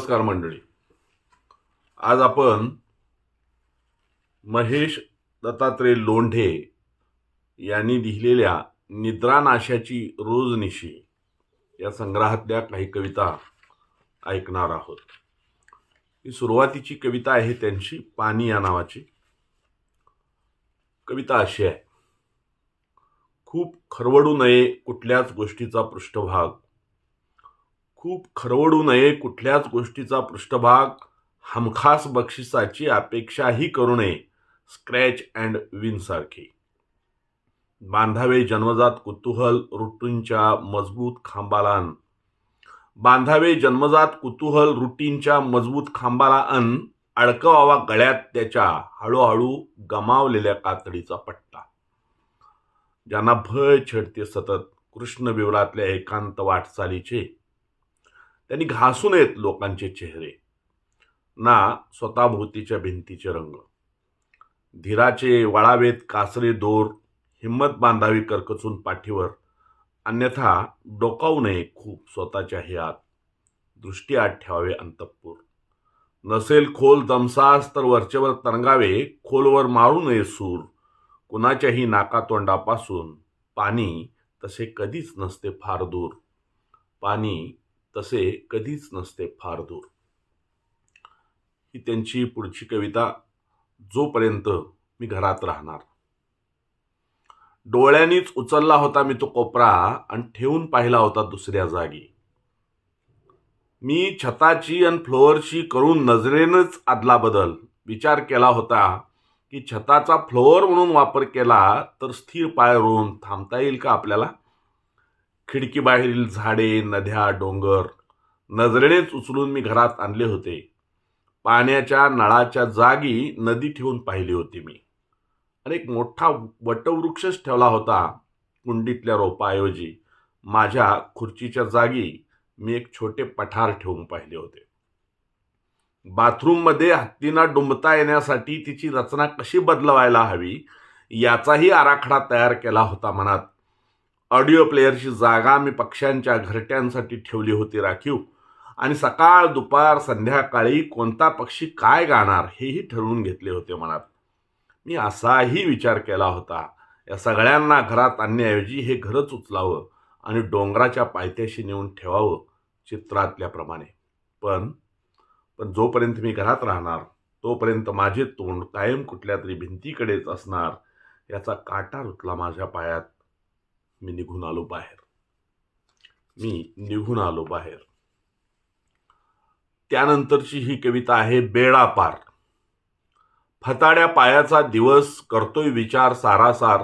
नमस्कार मंडळी. आज आपण महेश दत्तात्रय लोंढे यांनी लिहिलेल्या निद्रानाशाची रोजनिशी या संग्रहातल्या काही कविता ऐकणार आहोत. ही सुरुवातीची कविता आहे त्यांची पाणी या नावाची. कविता अशी आहे. खूप खरवडू नये कुठल्याच गोष्टीचा पृष्ठभाग. खूप खरवडू नये कुठल्याच गोष्टीचा पृष्ठभाग. हमखास बक्षिसाची अपेक्षाही करू नये. स्क्रॅच अँड विनसारखी बांधावे जन्मजात कुतूहल रुटींच्या मजबूत खांबाला अन बांधावे जन्मजात कुतूहल रुटीनच्या मजबूत खांबाला अन अडकवावा गळ्यात त्याच्या हळूहळू गमावलेल्या कातडीचा पट्टा. ज्यांना भय छेडते सतत कृष्ण विवरातल्या एकांत वाटचालीचे त्यांनी घासू नयेत लोकांचे चेहरे. ना स्वतःभोवतीच्या भिंतीचे रंग. धीराचे वळावेत कासरे दोर हिंमत बांधावी करकचून पाठीवर अन्यथा डोकावू नये खूप स्वतःच्या हे आत. दृष्टी आत ठेवावे अंतपूर. नसेल खोल दमसास तर वरचेवर तरंगावे खोलवर मारू नये सूर. कुणाच्याही नाकातोंडापासून पाणी तसे कधीच नसते फार दूर. पाणी तसे कधीच नसते फार दूर. ही त्यांची पुढची कविता जोपर्यंत मी घरात राहणार. डोळ्यांनीच उचलला होता मी तो कोपरा आणि ठेवून पाहिला होता दुसऱ्या जागी. मी छताची आणि फ्लोअरची करून नजरेनच आदला बदल. विचार केला होता की छताचा फ्लोअर म्हणून वापर केला तर स्थिर पाय रोवून थांबता येईल का आपल्याला? खिडकीबाहेरील झाडे नद्या डोंगर नजरेनेच उचलून मी घरात आणले होते. पाण्याच्या नळाच्या जागी नदी ठेवून पाहिली होती मी. आणि एक मोठा वटवृक्षच ठेवला होता कुंडीतल्या रोपाऐवजी. माझ्या खुर्चीच्या जागी मी एक छोटे पठार ठेवून पाहिले होते. बाथरूममध्ये हत्तींना डुंबता येण्यासाठी तिची रचना कशी बदलवायला हवी याचाही आराखडा तयार केला होता मनात. ऑडिओ प्लेअरची जागा मी पक्ष्यांच्या घरट्यांसाठी ठेवली होती राखीव. आणि सकाळ दुपार संध्याकाळी कोणता पक्षी काय गाणार हेही ठरवून घेतले होते मनात. मी असाही विचार केला होता. या सगळ्यांना घरात आणण्याऐवजी हे घरच उचलावं आणि डोंगराच्या पायथ्याशी नेऊन ठेवावं चित्रातल्याप्रमाणे. पण पण जोपर्यंत मी घरात राहणार तोपर्यंत माझे तोंड कायम कुठल्या तरी भिंतीकडेच असणार याचा काटा रुतला माझ्या पायात. मी निघून आलो बाहेर. मी निघून आलो बाहेर. त्यानंतरची ही कविता आहे बेडा पार. फताड्या पायाचा दिवस करतोय विचार सारासार.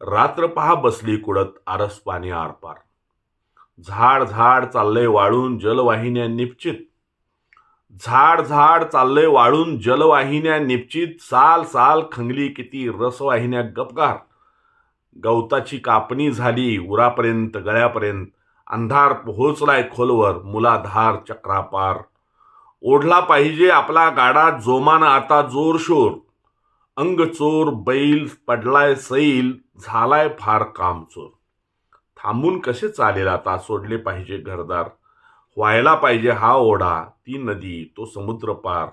रात्र पहा बसली कुडत आरस पाणी आरपार. झाड झाड चाललंय वाळून जलवाहिन्या निपचित. झाड झाड चाललंय वाळून जलवाहिन्या निपचित. साल साल खंगली किती रसवाहिन्या गपगार. गवताची कापणी झाली उरापर्यंत गळ्यापर्यंत. अंधार पोहोचलाय खोलवर मुलाधार चक्रापार. ओढला पाहिजे आपला गाडा जोमानं आता जोरशोर. अंग चोर बैल पडलाय सैल झालाय फार काम चोर थांबून कसे चालेल आता सोडले पाहिजे घरदार? व्हायला पाहिजे हा ओढा ती नदी तो समुद्र पार.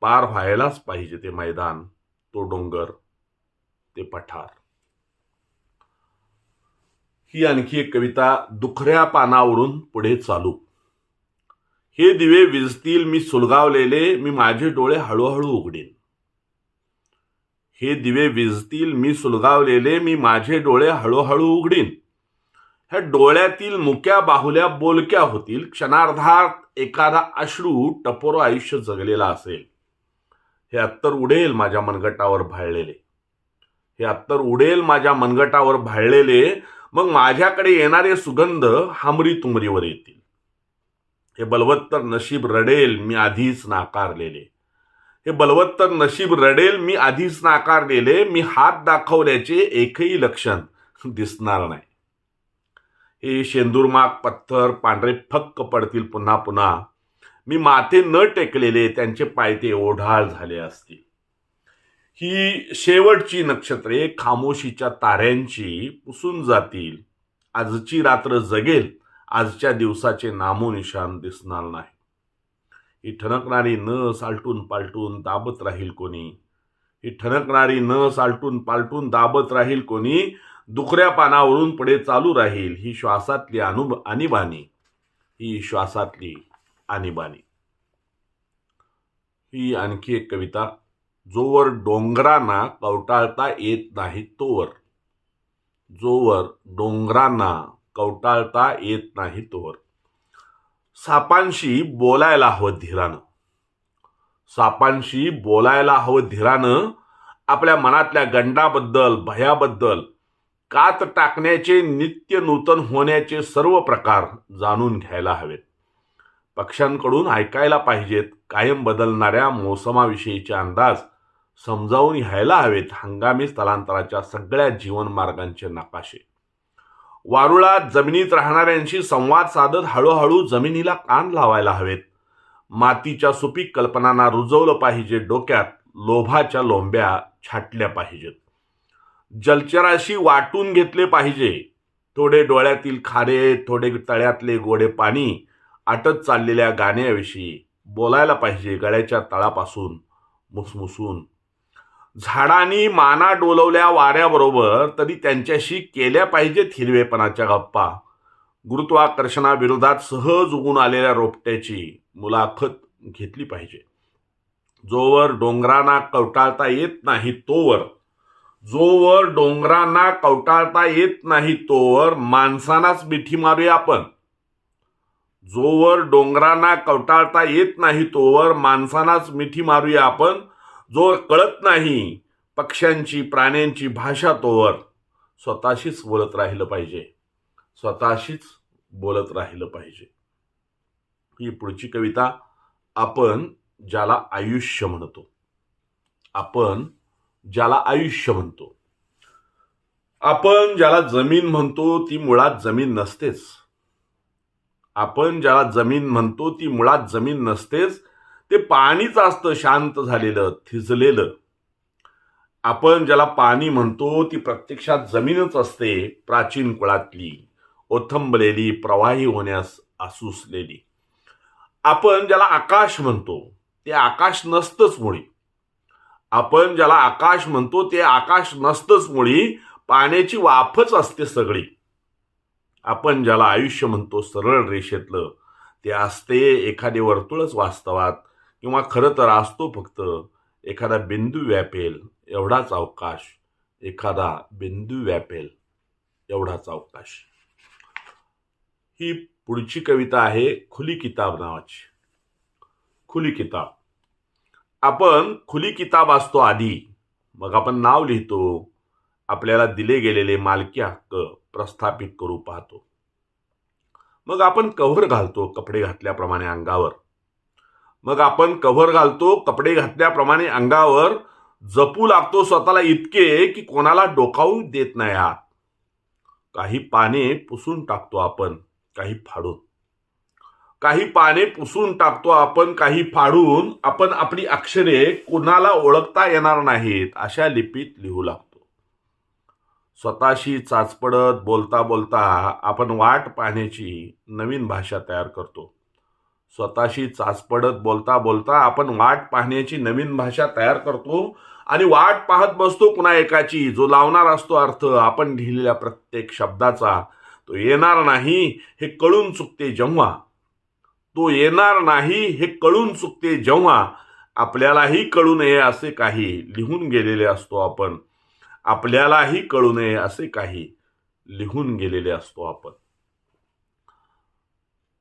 पार व्हायलाच पाहिजे ते मैदान तो डोंगर ते पठार. ही आणखी एक कविता दुखऱ्या पानावरून पुढे चालू. हे दिवे विजतील मी सुलगावलेले मी माझे डोळे हळूहळू उघडीन. हे दिवे विजतील मी सुलगावलेले मी माझे डोळे हळूहळू उघडीन. ह्या डोळ्यातील मुक्या बाहुल्या बोलक्या होतील क्षणार्धात एखादा अश्रू टपोरो आयुष्य जगलेला असेल. हे अत्तर उडेल माझ्या मनगटावर भाळलेले. हे अत्तर उडेल माझ्या मनगटावर भाळलेले मग माझ्याकडे येणारे सुगंध हमरी तुमरीवर येतील. हे बलवत्तर नशीब रडेल मी आधीच नाकारलेले. हे बलवत्तर नशीब रडेल मी आधीच नाकारलेले. मी हात दाखवल्याचे एकही लक्षण दिसणार नाही. हे शेंदूरमाग पत्थर पांढरे फक्क पडतील पुन्हा पुन्हा. मी माथे न टेकलेले त्यांचे पायते ओढाळ झाले असतील. ही शेवटची नक्षत्रे खामोशीच्या ताऱ्यांची पुसून जातील. आजची रात्र जगेल. आजच्या दिवसाचे नामोनिशान दिसणार नाही. ही ठणकणारी न सालटून पालटून दाबत राहील कोणी? ही ठणकणारी न सालटून पालटून दाबत राहील कोणी? दुखऱ्या पानावरून पुढे चालू राहील ही श्वासातली अनुब आणीबाणी ही श्वासातली आणीबाणी ही आणखी एक कविता जोवर डोंगरांना कवटाळता येत नाही तोवर जोवर डोंगरांना कवटाळता येत नाही तोवर सापांशी बोलायला हवं धीरानं. सापांशी बोलायला हवं धीरानं आपल्या मनातल्या गंडाबद्दल भयाबद्दल कात टाकण्याचे नित्य नूतन होण्याचे सर्व प्रकार जाणून घ्यायला हवेत. पक्ष्यांकडून ऐकायला पाहिजेत कायम बदलणाऱ्या मोसमाविषयीचे अंदाज समजावून घ्यायला हवेत हंगामी स्थलांतराच्या सगळ्या जीवनमार्गांचे नकाशे. वारुळात जमिनीत राहणाऱ्यांशी संवाद साधत हळूहळू जमिनीला कान लावायला हवेत. मातीच्या सुपीक कल्पनांना रुजवलं पाहिजे डोक्यात लोभाच्या लोंब्या छाटल्या पाहिजेत. जलचराशी वाटून घेतले पाहिजे. थोडे डोळ्यातील खारे थोडे तळ्यातले गोडे पाणी आटत चाललेल्या गाण्याविषयी बोलायला पाहिजे गळ्याच्या तळापासून मुसमुसून. झाडांनी माना डोलवल्या वाऱ्याबरोबर तरी त्यांच्याशी केल्या पाहिजेत हिरवेपणाच्या गप्पा. गुरुत्वाकर्षणाविरोधात सहज उगून आलेल्या रोपट्याची मुलाखत घेतली पाहिजे. जोवर डोंगरांना कवटाळता येत नाही तोवर जोवर डोंगरांना कवटाळता येत नाही तोवर माणसांनाच मिठी मारूया आपण. जोवर डोंगरांना कवटाळता येत नाही तोवर माणसांनाच मिठी मारूया आपण. जोर कळत नाही. पक्ष्यांची प्राण्यांची भाषा तोवर स्वतःशीच बोलत राहिलं पाहिजे. स्वतःशीच बोलत राहिलं पाहिजे. ही पुढची कविता आपण ज्याला आयुष्य म्हणतो. आपण ज्याला आयुष्य म्हणतो. आपण ज्याला जमीन म्हणतो ती मुळात जमीन नसतेच. आपण ज्याला जमीन म्हणतो ती मुळात जमीन नसतेच. ते पाणीच असतं शांत झालेलं थिजलेलं. आपण ज्याला पाणी म्हणतो ती प्रत्यक्षात जमीनच असते प्राचीन कुळातली. ओथंबलेली प्रवाही होण्यास आसुसलेली. आपण ज्याला आकाश म्हणतो ते आकाश नसतंच मुळी. आपण ज्याला आकाश म्हणतो ते आकाश नसतंच मुळी पाण्याची वाफच असते सगळी. आपण ज्याला आयुष्य म्हणतो सरळ रेषेतलं ते असते एखादे वर्तुळच वास्तवात किंवा खरं तर असतो फक्त एखादा बिंदू व्यापेल एवढाच अवकाश. एखादा बिंदू व्यापेल एवढाच अवकाश. ही पुढची कविता आहे खुली किताब नावाची. खुली किताब. आपण खुली किताब असतो आधी. मग आपण नाव लिहितो. आपल्याला दिले गेलेले मालकी हक्क प्रस्थापित करू पाहतो. मग आपण कव्हर घालतो कपडे घातल्याप्रमाणे अंगावर. मग आपण कव्हर घालतो कपडे घातल्याप्रमाणे अंगावर जपू लागतो स्वतःला इतके की कोणाला डोकावू देत नाही आत काही पाने पुसून टाकतो आपण काही फाडून. काही पाने पुसून टाकतो आपण काही फाडून आपण आपली अक्षरे कुणाला ओळखता येणार नाहीत अशा लिपीत लिहू लागतो. स्वतःशी चाचपडत बोलता बोलता आपण वाट पाहण्याची नवीन भाषा तयार करतो. स्वतःशी चाचपडत बोलता बोलता आपण वाट पाहण्याची नवीन भाषा तयार करतो आणि वाट पाहत बसतो कुणा एकाची. जो लावणार असतो अर्थ आपण लिहिलेल्या प्रत्येक शब्दाचा. तो येणार नाही हे कळून चुकते जेव्हा. तो येणार नाही हे कळून चुकते जेव्हा. आपल्यालाही कळू नये असे काही लिहून गेलेले असतो आपण. आपल्यालाही कळू नये असे काही लिहून गेलेले असतो आपण.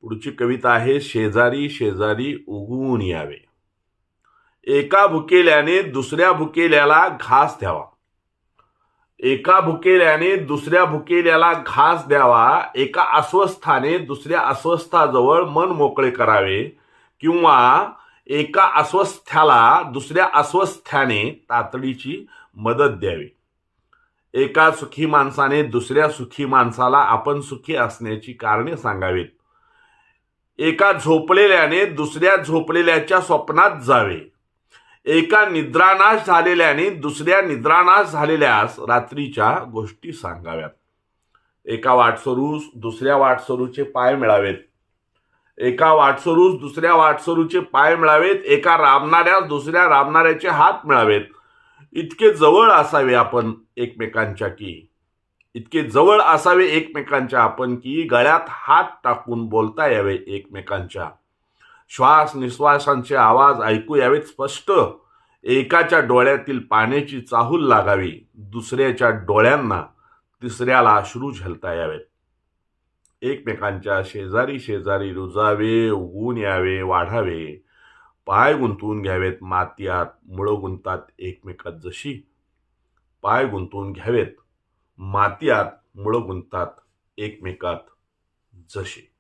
पुढची कविता आहे शेजारी शेजारी उगवून यावे. एका भुकेल्याने दुसऱ्या भुकेल्याला घास द्यावा. एका भुकेल्याने दुसऱ्या भुकेल्याला घास द्यावा एका अस्वस्थाने दुसऱ्या अस्वस्थाजवळ मन मोकळे करावे किंवा एका अस्वस्थ्याला दुसऱ्या अस्वस्थ्याने तातडीची मदत द्यावी. एका सुखी माणसाने दुसऱ्या सुखी माणसाला आपण सुखी असण्याची कारणे सांगावीत. एका झोपलेल्याने दुसऱ्या झोपलेल्याच्या स्वप्नात जावे. एका निद्रानाश झालेल्याने दुसऱ्या निद्रानाश झालेल्यास रात्रीच्या गोष्टी सांगाव्यात. एका वाटसरूस दुसऱ्या वाटसरूचे पाय मिळावेत. एका वाटसरूस दुसऱ्या वाटसरूचे पाय मिळावेत. एका राबणाऱ्यास दुसऱ्या राबणाऱ्याचे हात मिळावेत. इतके जवळ असावे आपण एकमेकांच्या की इतके जवळ असावे एकमेकांच्या आपण की गळ्यात हात टाकून बोलता यावे एकमेकांच्या. श्वास निश्वासांचे आवाज ऐकू यावेत स्पष्ट. एकाच्या डोळ्यातील पाण्याची चाहूल लागावी दुसऱ्याच्या डोळ्यांना तिसऱ्याला अश्रू झलता यावेत. एकमेकांच्या शेजारी शेजारी रुजावे उगून यावे वाढावे. पाय गुंतवून घ्यावेत मातीयात मुळं गुंतात एकमेकात जशी. पाय गुंतवून घ्यावेत मातीयात मुळं गुंतात एकमेकात जशी.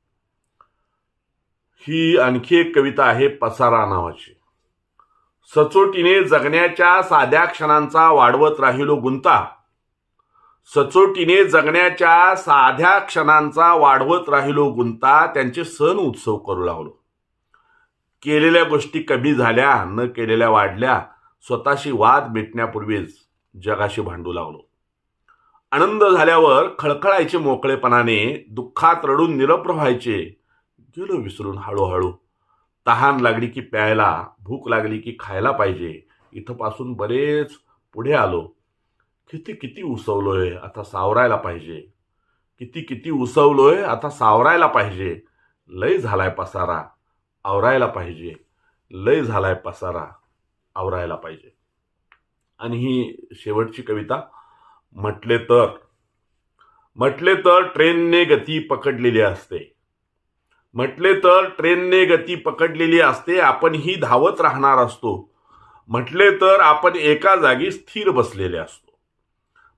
ही आणखी एक कविता आहे पसारा नावाची. सचोटीने जगण्याच्या साध्या क्षणांचा वाढवत राहिलो गुंता. सचोटीने जगण्याच्या साध्या क्षणांचा वाढवत राहिलो गुंता त्यांचे सण उत्सव करू लागलो. केलेल्या गोष्टी कमी झाल्या न केलेल्या वाढल्या स्वतःशी वाद मिटण्यापूर्वीच जगाशी भांडू लागलो. आनंद झाल्यावर खळखळायचे मोकळेपणाने दुःखात रडून निरप्र व्हायचे गेलो विसरून हळूहळू. तहान लागली की प्यायला भूक लागली की खायला पाहिजे. इथंपासून बरेच पुढे आलो. किती किती उसवलोय आता सावरायला पाहिजे. किती किती उसवलोय आता सावरायला पाहिजे. लय झालाय पसारा आवरायला पाहिजे. लय झालाय पसारा आवरायला पाहिजे. आणि ही शेवटची कविता म्हटले तर म्हटले तर ट्रेनने गती पकडलेली असते. म्हटले तर ट्रेनने गती पकडलेली असते आपण ही धावत राहणार असतो. म्हटले तर आपण एका जागी स्थिर बसलेले असतो.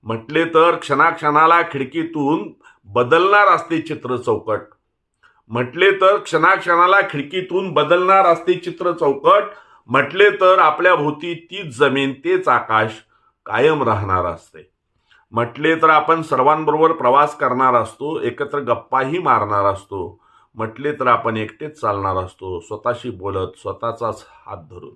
म्हटले तर क्षणाक्षणाला खिडकीतून बदलणार असते चित्र चौकट. म्हटले तर क्षणाक्षणाला खिडकीतून बदलणार असते चित्र चौकट. म्हटले तर आपल्या भोवती तीच जमीन तेच आकाश कायम राहणार असते. म्हटले तर आपण सर्वांबरोबर प्रवास करणार असतो एकत्र गप्पाही मारणार असतो. म्हटले तर आपण एकटेच चालणार असतो स्वतःशी बोलत स्वतःचाच हात धरून.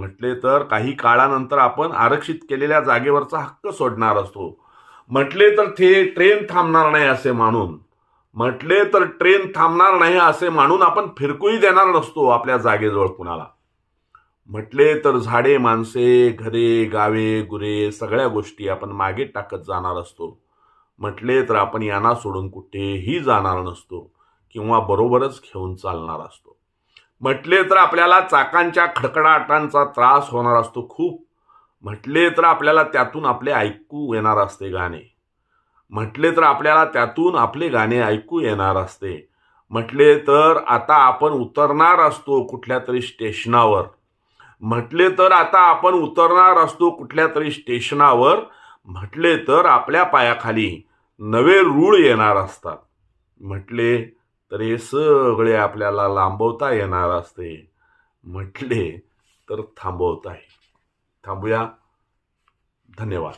म्हटले तर काही काळानंतर आपण आरक्षित केलेल्या जागेवरचा हक्क सोडणार असतो. म्हटले तर ते ट्रेन थांबणार नाही असे मानून. म्हटले तर ट्रेन थांबणार नाही असे मानून आपण फिरकूही देणार नसतो आपल्या जागेजवळ कुणाला. म्हटले तर झाडे माणसे घरे गावे गुरे सगळ्या गोष्टी आपण मागे टाकत जाणार असतो. म्हटले तर आपण यांना सोडून कुठेही जाणार नसतो किंवा बरोबरच घेऊन चालणार असतो. म्हटले तर आपल्याला चाकांच्या खडखडाटांचा त्रास होणार असतो खूप. म्हटले तर आपल्याला त्यातून आपले ऐकू येणार असते गाणे. म्हटले तर आपल्याला त्यातून आपले गाणे ऐकू येणार असते. म्हटले तर आता आपण उतरणार असतो कुठल्या तरी स्टेशनावर. म्हटले तर आता आपण उतरणार असतो कुठल्या तरी स्टेशनावर. म्हटले तर आपल्या पायाखाली नवे रूळ येणार असतात. म्हटले तर हे सगळे आपल्याला लांबवता येणार असते. म्हटले तर थांबवता थांबूया. धन्यवाद.